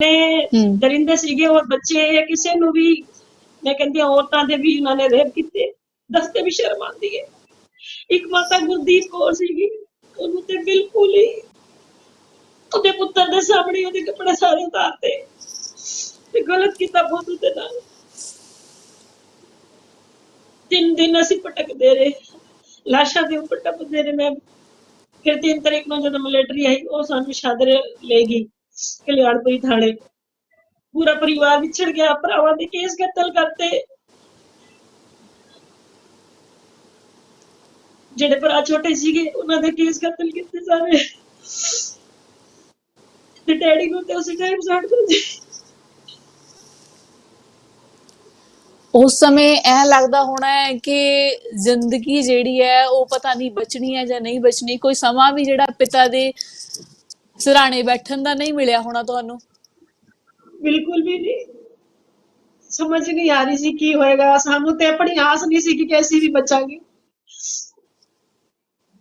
ਨੇ। ਦਰਿੰਦੇ ਸੀਗੇ ਔਰ ਬੱਚੇ ਕਿਸੇ ਨੂੰ ਵੀ ਮੈਂ ਕਹਿੰਦੀ ਹਾਂ ਔਰਤਾਂ ਦੇ ਵੀ ਉਹਨਾਂ ਨੇ ਰੇਪ ਕੀਤੇ। ਦੱਸਦੇ ਵੀ ਸ਼ਰਮ ਆਉਂਦੀ ਹੈ। ਇੱਕ ਮਾਤਾ ਗੁਰਦੀਪ ਕੌਰ ਸੀਗੀ ਉਹਨੂੰ ਤੇ ਬਿਲਕੁਲ ਹੀ ਉਹਦੇ ਪੁੱਤਰ ਦੇ ਸਾਹਮਣੇ ਉਹਦੇ ਕੱਪੜੇ ਸਾਰੇ ਉਤਾਰਤੇ ਤੇ ਗਲਤ ਕੀਤਾ ਬਹੁਤ ਉਹਦੇ ਨਾਲ। ਤਿੰਨ ਦਿਨ ਅਸੀਂ ਭਟਕਦੇ ਰਹੇ। ਲਾਸ਼ਾਂ ਦੇ ਉੱਪਰ ਟੱਪਦੇ ਰਹੇ। ਮੈਂ ਫਿਰ ਤਿੰਨ ਤਰੀਕ ਨੂੰ ਜਦੋਂ ਮਿਲਟਰੀ ਆਈ ਉਹ ਸਾਨੂੰ ਸ਼ਾਦਰ ਲੈ ਗਈ। ਕਲਿਆਣਪੁਰੀ ਥਾਣੇ। ਪੂਰਾ ਪਰਿਵਾਰ ਵਿਛੜ ਗਿਆ, ਭਰਾਵਾਂ ਦੇ ਕੇਸ ਕਤਲ ਕਰਤੇ। ਜਿਹੜੇ ਭਰਾ ਛੋਟੇ ਸੀਗੇ, ਉਹਨਾਂ ਦੇ ਕੇਸ ਕਤਲ ਕੀਤੇ ਸਾਰੇ। ਤੇ ਡੈਡੀ ਨੂੰ ਤੇ ਉਸੇ ਟਾਈਮ ਛੱਡ ਦਿੱਤੇ ਉਸ ਸਮੇਂ ਇਹ ਲੱਗਦਾ ਹੋਣਾ ਹੈ ਕਿ ਜ਼ਿੰਦਗੀ ਜਿਹੜੀ ਹੈ, ਉਹ ਪਤਾ ਨਹੀਂ ਬਚਣੀ ਹੈ ਜਾਂ ਨਹੀਂ ਬਚਣੀ। ਕੋਈ ਸਮਾਂ ਵੀ ਜਿਹੜਾ ਪਿਤਾ ਦੇ ਸਿਰਾਣੇ ਬੈਠਣ ਦਾ ਨਹੀਂ ਮਿਲਿਆ ਹੋਣਾ ਤੁਹਾਨੂੰ? ਬਿਲਕੁਲ ਵੀ ਨਹੀਂ। ਸਮਝ ਨਹੀਂ ਆ ਰਹੀ ਸੀ ਕੀ ਹੋਏਗਾ। ਸਾਨੂੰ ਤੇ ਆਪਣੀ ਆਸ ਨਹੀਂ ਸੀ ਕਿ ਅਸੀਂ ਵੀ ਬਚਾਂਗੇ।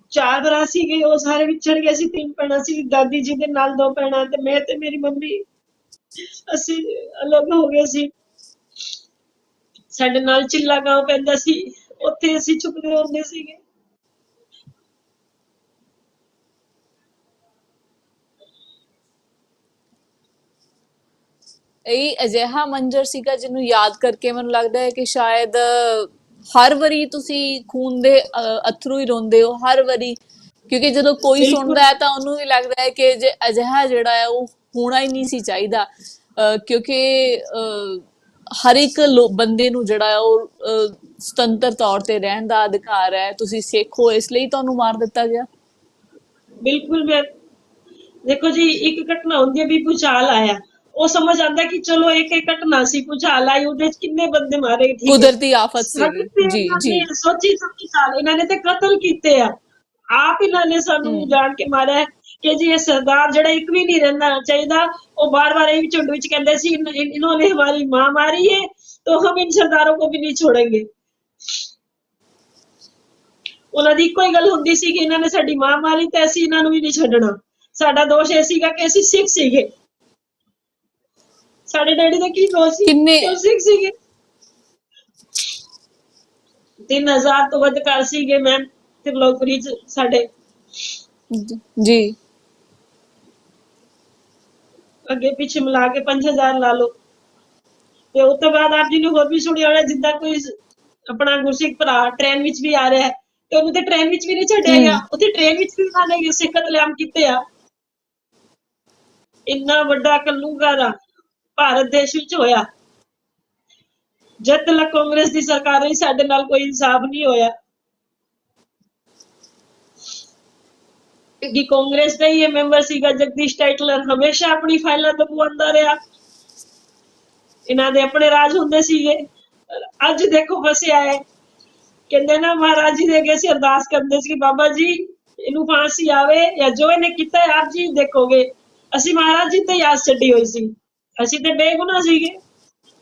ਚਾਰ ਭਰਾ ਸੀਗੇ, ਉਹ ਸਾਰੇ ਵਿਛੜ ਗਏ ਸੀ, ਤਿੰਨ ਭੈਣਾਂ ਸੀ, ਦਾਦੀ ਜੀ ਦੇ ਨਾਲ ਦੋ ਭੈਣਾਂ ਤੇ ਮੈਂ ਤੇ ਮੇਰੀ ਮੰਮੀ। ਅਸੀਂ ਅਲੱਗ ਹੋ ਗਏ ਸੀ। ਸਾਡੇ ਨਾਲ ਚਿੱਲਾ ਗਾঁव ਪੈਂਦਾ ਸੀ। ਉੱਥੇ ਅਸੀਂ ਛੁਪਦੇ ਹੁੰਦੇ ਸੀਗੇ। ਇਹ ਅਜਿਹਾ ਮੰਜ਼ਰ ਸੀਗਾ ਜਿਹਨੂੰ ਯਾਦ ਕਰਕੇ ਮੈਨੂੰ ਲੱਗਦਾ ਹੈ ਕਿ ਸ਼ਾਇਦ ਹਰ ਵਾਰੀ ਤੁਸੀਂ ਖੂਨ ਦੇ ਅਥਰੂ ਹੀ ਰੋਂਦੇ ਹੋ ਹਰ ਵਾਰੀ। ਕਿਉਂਕਿ ਜਦੋਂ ਕੋਈ। ਸੁਣਦਾ ਹੈ ਤਾਂ ਉਹਨੂੰ ਵੀ ਲੱਗਦਾ ਹੈ ਕਿ ਜੇ ਅਜਿਹਾ ਜਿਹੜਾ ਹੈ ਉਹ ਹੋਣਾ ਹੀ ਨਹੀਂ ਸੀ ਚਾਹੀਦਾ। ਕਿਉਂਕਿ ਹਰ ਇੱਕ ਬੰਦੇ ਨੂੰ ਜਿਹੜਾ ਹੈ ਉਹ ਸੁਤੰਤਰ ਤੌਰ ਤੇ ਰਹਿਣ ਦਾ ਅਧਿਕਾਰ ਹੈ। ਤੁਸੀਂ ਸਿੱਖ ਹੋ ਇਸ ਲਈ ਤੁਹਾਨੂੰ ਮਾਰ ਦਿੱਤਾ ਗਿਆ। ਬਿਲਕੁਲ ਦੇਖੋ ਜੀ ਇੱਕ ਘਟਨਾ ਹੁੰਦੀ ਹੈ ਵੀ ਭੁਚਾਲ ਆਇਆ। ਉਹ ਸਮਝ ਆਂਦਾ ਕਿ ਚਲੋ ਇੱਕ ਇੱਕ ਘਟਨਾ ਸੀ ਭੁਚਾਲ ਆਈ ਉਹਦੇ ਚ ਕਿੰਨੇ ਬੰਦੇ ਮਾਰੇ ਠੀਕ ਹੈ। ਕੁਦਰਤੀ ਆਫਤ ਸਾਡੇ ਸੀ ਤੇ ਜੀ ਇਹਨਾਂ ਜੀ ਨੇ ਸੋਚੀ ਸਮਝੀ ਚਾਲ ਇਹਨਾਂ ਨੇ ਤੇ ਕਤਲ ਕੀਤੇ ਆ ਆਪ ਇਹਨਾਂ ਨੇ ਸਾਨੂੰ ਹਮ। ਜਾਣ ਕੇ ਮਾਰਿਆ ਹੈ ਕਿ ਜੀ ਇਹ ਸਰਦਾਰ ਜਿਹੜਾ ਇੱਕ ਵੀ ਨਹੀਂ ਰਹਿਣਾ ਚਾਹੀਦਾ ਉਹ ਬਾਰ-ਬਾਰ ਇਹ ਵੀ ਝੁੰਡ ਵਿੱਚ ਕਹਿੰਦੇ ਸੀ "ਇਨ- ਇਨ- इन्होंने हमारी माँ मारी है तो हम इन सरदारों को भी नहीं छोड़ेंगे ਉਹਨਾਂ ਦੀ ਇੱਕੋ ਹੀ ਗੱਲ ਹੁੰਦੀ ਸੀ ਕਿ ਇਹਨਾਂ ਨੇ ਸਾਡੀ ਮਾਂ ਮਾਰੀ ਤੇ ਅਸੀਂ ਇਹਨਾਂ ਨੂੰ ਵੀ ਨਹੀਂ ਛੱਡਣਾ ਸਾਡਾ ਦੋਸ਼ ਇਹ ਸੀਗਾ ਕਿ ਅਸੀਂ ਸਿੱਖ ਸੀਗੇ ਸਾਡੇ ਡੈਡੀ ਦਾ ਕੀ ਦੋਸ਼ ਸੀ? ਕਿੰਨੇ- ਕਿ ਉਹ ਸਿੱਖ ਸੀਗੇ। 3000 ਤੋਂ ਵੱਧ ਘਰ ਸੀਗੇ ਮੈਮ ਤਿਰਲੋਕਪੁਰੀ ਚ ਸਾਡੇ। ਜੀ। ਅੱਗੇ ਪਿੱਛੇ ਮਿਲਾ ਕੇ 5000 ਲਾ ਲਓ। ਤੇ ਉਸ ਤੋਂ ਬਾਅਦ ਆਪ ਜੀ ਨੇ ਹੋਰ ਵੀ ਸੁਣਿਆ ਹੋਣਾ ਜਿੱਦਾਂ ਕੋਈ ਆਪਣਾ ਗੁਰਸਿੱਖ ਭਰਾ ਟ੍ਰੇਨ ਵਿੱਚ ਵੀ ਆ ਰਿਹਾ ਹੈ ਤੇ ਉਹਨੂੰ ਤੇ ਟ੍ਰੇਨ ਵਿੱਚ ਵੀ ਨਹੀਂ ਛੱਡਿਆ। ਗਿਆ। ਉੱਥੇ ਟ੍ਰੇਨ ਵਿੱਚ ਵੀ ਉਹਨਾਂ ਨੇ ਸਿੱਖ ਕਤਲੇਆਮ ਕੀਤੇ ਆ। ਇੰਨਾ ਵੱਡਾ ਕਲੂਗਾਰਾ ਭਾਰਤ ਦੇਸ਼ ਵਿੱਚ ਹੋਇਆ। ਜਦ ਤੱਕ ਕਾਂਗਰਸ ਦੀ ਸਰਕਾਰ ਰਹੀ ਸਾਡੇ ਨਾਲ ਕੋਈ ਇਨਸਾਫ ਨਹੀਂ ਹੋਇਆ। ਕਿ ਕਾਂਗਰਸ ਦਾ ਹੀ ਇਹ ਮੈਂਬਰ ਸੀਗਾ, ਜਗਦੀਸ਼ ਟਾਈਟਲਰ ਹਮੇਸ਼ਾ ਆਪਣੀ ਫਾਈਲਾਂ ਦਬਵਾਉਂਦਾ ਰਿਹਾ। ਇਹਨਾਂ ਦੇ ਆਪਣੇ ਰਾਜ ਹੁੰਦੇ ਸੀਗੇ। ਅੱਜ ਦੇਖੋ, ਫਸਿਆ ਹੈ। ਕਹਿੰਦੇ ਨਾ, ਮਹਾਰਾਜ ਜੀ ਦੇ ਅੱਗੇ ਅਸੀਂ ਅਰਦਾਸ ਕਰਦੇ ਸੀ ਕਿ ਬਾਬਾ ਜੀ, ਇਹਨੂੰ ਫਾਂਸੀ ਆਵੇ ਜਾਂ ਜੋ ਇਹਨੇ ਕੀਤਾ ਹੈ, ਆਪ ਜੀ ਦੇਖੋਗੇ। ਅਸੀਂ ਮਹਾਰਾਜ ਜੀ ਤੇ ਹੀ ਆਸ ਛੱਡੀ ਹੋਈ ਸੀ। ਅਸੀਂ ਤੇ ਬੇਗੁਨਾਹ ਸੀਗੇ